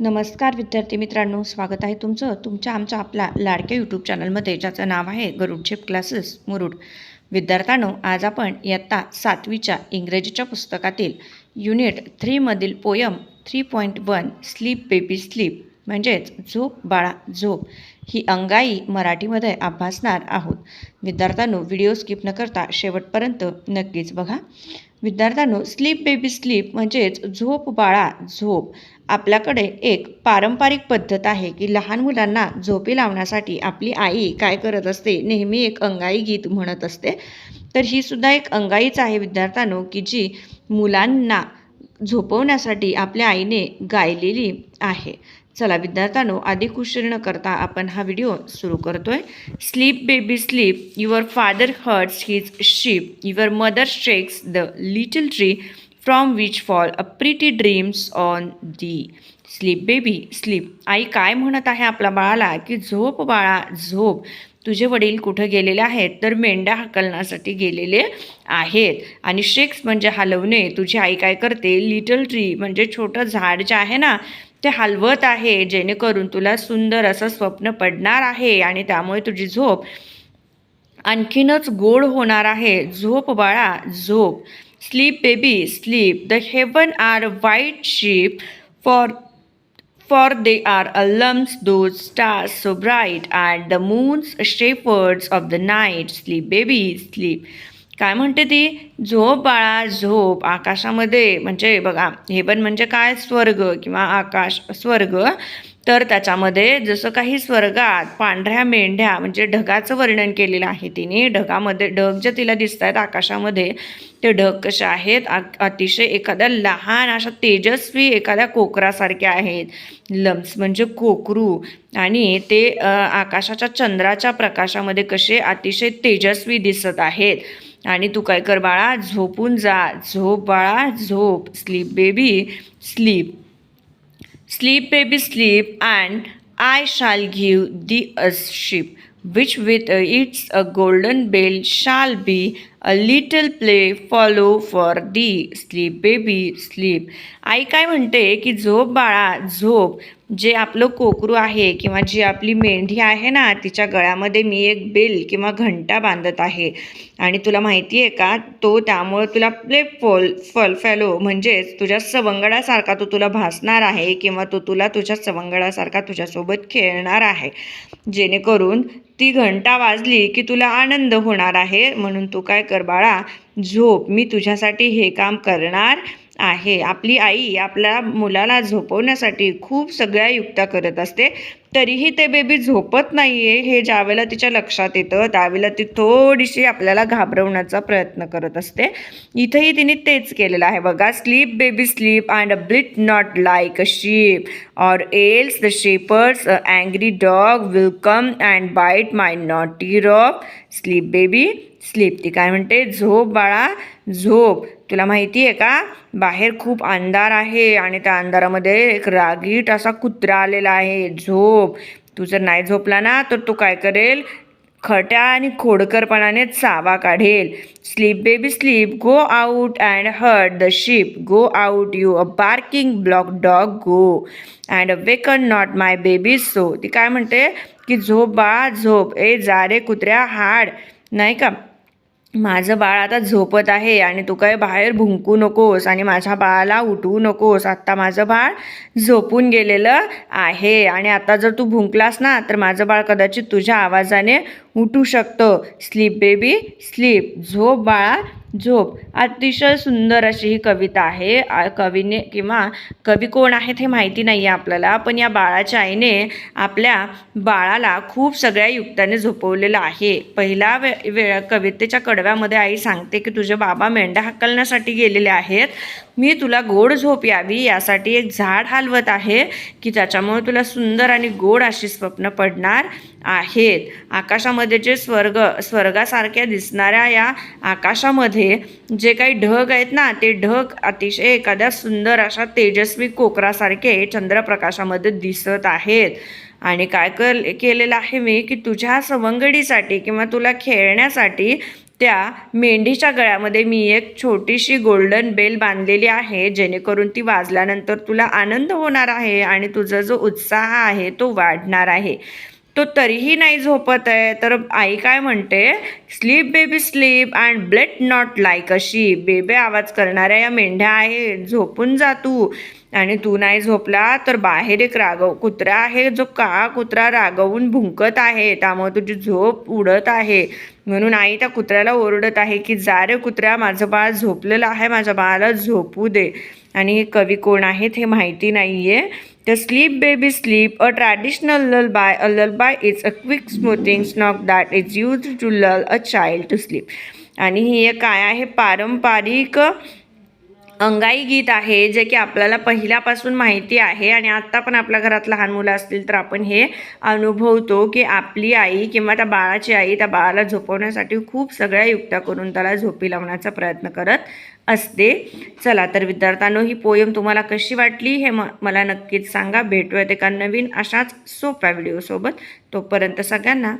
नमस्कार विद्यार्थी मित्रांनो स्वागत आहे तुमचं. तुमच्या आमच्या आपल्या लाडक्या यूट्यूब चॅनलमध्ये ज्याचं नाव आहे गरुड झेप क्लासेस मुरुड. विद्यार्थ्यांनो आज आपण इयत्ता सातवीच्या इंग्रजीच्या पुस्तकातील unit थ्रीमधील poem three point one sleep baby sleep म्हणजेच झोप बाळा झोप ही अंगाई मराठीमध्ये अभ्यासणार आहोत. विद्यार्थ्यांनो व्हिडिओ स्किप न करता शेवटपर्यंत नक्कीच बघा. विद्यार्थ्यांनो स्लीप बेबी स्लीप म्हणजेच झोप बाळा झोप. आपल्याकडे एक पारंपरिक पद्धत आहे की लहान मुलांना झोपी लावण्यासाठी आपली आई काय करत असते नेहमी एक अंगाई गीत म्हणत असते. तर ही सुद्धा एक अंगाईच आहे विद्यार्थ्यांनो की जी मुलांना झोपवण्यासाठी आपल्या आईने गायलेली आहे. चला विद्यार्थ्यांनो आधी उशीर न करता आपण हा व्हिडिओ सुरू करतोय. Sleep baby sleep your father hurts his sheep your mother shakes the little tree from which fall a pretty dreams on thee sleep baby sleep आई काय म्हणत आहे आपल्या बाळाला? की झोप बाळा झोप. तुझे वडील कुठं गेलेले आहेत तर मेंढ्या हकलण्यासाठी गेलेले आहेत. आणि शेक्स म्हणजे हलवणे तुझी आई काय करते? लिटल ट्री म्हणजे छोटं झाड जे आहे ना ते हलवत आहे जेणेकरून तुला सुंदर असं स्वप्न पडणार आहे आणि त्यामुळे तुझी झोप आणखीनच गोड होणार आहे. झोप बाळा झोप. Sleep baby sleep the heaven are white sheep for for they are alums those stars so bright and the moon's shepherds of the night sleep baby sleep काय म्हणते ती झोप बाळा झोप आकाशामध्ये म्हणजे बघा हे पण म्हणजे काय स्वर्ग किंवा आकाश स्वर्ग तर त्याच्यामध्ये जसं काही स्वर्गात पांढऱ्या मेंढ्या म्हणजे ढगाचं वर्णन केलेलं आहे तिने ढगामध्ये ढग जे तिला दिसत आहेत आकाशामध्ये ते ढग कसे आहेत? अतिशय एखाद्या लहान अशा तेजस्वी एखाद्या कोकरासारख्या आहेत. लम्स म्हणजे कोकरू आणि ते आकाशाच्या चंद्राच्या प्रकाशामध्ये कसे अतिशय तेजस्वी दिसत आहेत. आणि तू काय कर बाळा? झोपून जा. झोप बाळा झोप. Sleep baby sleep. Sleep, baby, sleep, and I shall give thee a ship, which with its a golden bell shall be a little playfellow for thee. Sleep baby sleep आई काय म्हणते की झोप बाळा झोप. जे आपलं कोकरू आहे किंवा जी आपली मेंढी आहे ना तिच्या गळ्यामध्ये मी एक बेल किंवा घंटा बांधत आहे. आणि तुला माहिती आहे का तो त्यामुळं तुला प्ले फॉल फल फॅलो म्हणजेच तुझ्या सवंगडासारखा तो तुला भासणार आहे किंवा तो तुला तुझ्या सवंगडासारखा तुझ्यासोबत खेळणार आहे. जेणेकरून ती घंटा वाजली की तुला आनंद होणार आहे. म्हणून तू काय कर बाळा झोप मी तुझ्यासाठी हे काम करणार आहे. आपली आई आपल्या मुलाला झोपवण्यासाठी खूप सगळ्या युक्त्या करत असते. तरीही ते बेबी झोपत नाही आहे हे ज्यावेळेला तिच्या लक्षात येतं त्यावेळेला ती थोडीशी आपल्याला घाबरवण्याचा प्रयत्न करत असते. इथंही तिने तेच केलेलं आहे. बघा sleep baby sleep and a bleat not like a sheep or else the shepherd's angry dog will come and bite my naughty rock sleep baby sleep. ती काय म्हणते झोप बाळा झोप. तुला माहिती आहे का? बाहेर खूप अंधार आहे आणि त्या अंधारामध्ये एक रागीट असा कुत्रा आलेला आहे. झोप. तू जर नाही झोपला ना तर तो काय करेल? खट्या आणि खोडकरपणाने चावा काढेल. Sleep baby sleep. Go out and herd the sheep. Go out you a barking black dog. Go and waken not my baby so. ती काय म्हणते की झोप बाळा झोप. ए जा रे कुत्र्या हाड. नाही का? माझं बाळ आता झोपत आहे आणि तू काय बाहेर भुंकू नकोस आणि माझ्या बाळाला उठवू नकोस. आत्ता माझं बाळ झोपून गेलेलं आहे आणि आता जर तू भुंकलास ना तर माझं बाळ कदाचित तुझ्या आवाजाने उठू शकतं. Sleep baby sleep. झोप बाळा झोप. अतिशय सुंदर अशी ही कविता आहे. कवीने किंवा कवी कोण आहेत हे माहिती नाही आहे आपल्याला पण या बाळाच्या आईने आपल्या बाळाला खूप सगळ्या युक्त्याने झोपवलेलं आहे. पहिला वे वेळ कवितेच्या कडव्यामध्ये आई सांगते की तुझे बाबा मेंढ्या हाकलण्यासाठी गेलेले आहेत. मी तुला गोड झोप यावी. यासाठी एक झाड हलवत आहे की त्याच्यामुळे तुला सुंदर आणि गोड अशी स्वप्न पडणार आहेत. आकाशामध्ये जे स्वर्ग स्वर्गासारख्या दिसणाऱ्या या आकाशामध्ये जे काही ढग आहेत ना ते ढग अतिशय एखाद्या सुंदर अशा तेजस्वी कोकरासारखे चंद्रप्रकाशामध्ये दिसत आहेत. आणि काय कर केलेलं आहे मी की तुझ्या सवंगडीसाठी किंवा तुला खेळण्यासाठी त्या मेंढीच्या गळ्यामध्ये मी एक छोटीशी गोल्डन बेल बांधलेली आहे जेणेकरून ती वाजल्यानंतर तुला आनंद होणार आहे आणि तुझा जो उत्साह आहे तो वाढणार आहे. तो तरीही नाही झोपत आहे. तर आई काय म्हणते? Sleep baby sleep and bleat not like अशी बेबे आवाज करणाऱ्या या मेंढ्या आहेत. झोपून जा तू. आणि तू नाही झोपला तर बाहेर एक रागव कुत्रा आहे जो का कुत्रा रागवून भुंकत आहे. त्यामुळे तुझी झोप उडत आहे. म्हणून आई त्या कुत्र्याला ओरडत आहे की जा रे कुत्र्या माझं बाळ झोपलेलं आहे माझ्या बाळाला झोपू दे. आणि हे कवी कोण आहेत हे माहिती नाही आहे तर sleep baby sleep a traditional lullaby a lullaby is a quick smoothing song that is use to lull a child to sleep आणि ही एक काय आहे? पारंपरिक अंगाई गीत आहे जे की आपल्याला पहिल्यापासून माहिती आहे. आणि आत्ता पण आपल्या घरात लहान मुलं असतील तर आपण हे अनुभवतो की आपली आई किंवा त्या बाळाची आई त्या बाळाला झोपवण्यासाठी खूप सगळ्या युक्त्या करून त्याला झोपी लावण्याचा प्रयत्न करत असते. चला तर विद्यार्थ्यांनो ही पोयम तुम्हाला कशी वाटली हे म मला नक्कीच सांगा. भेटूयात एका नवीन अशाच सोप्या व्हिडिओसोबत तोपर्यंत सगळ्यांना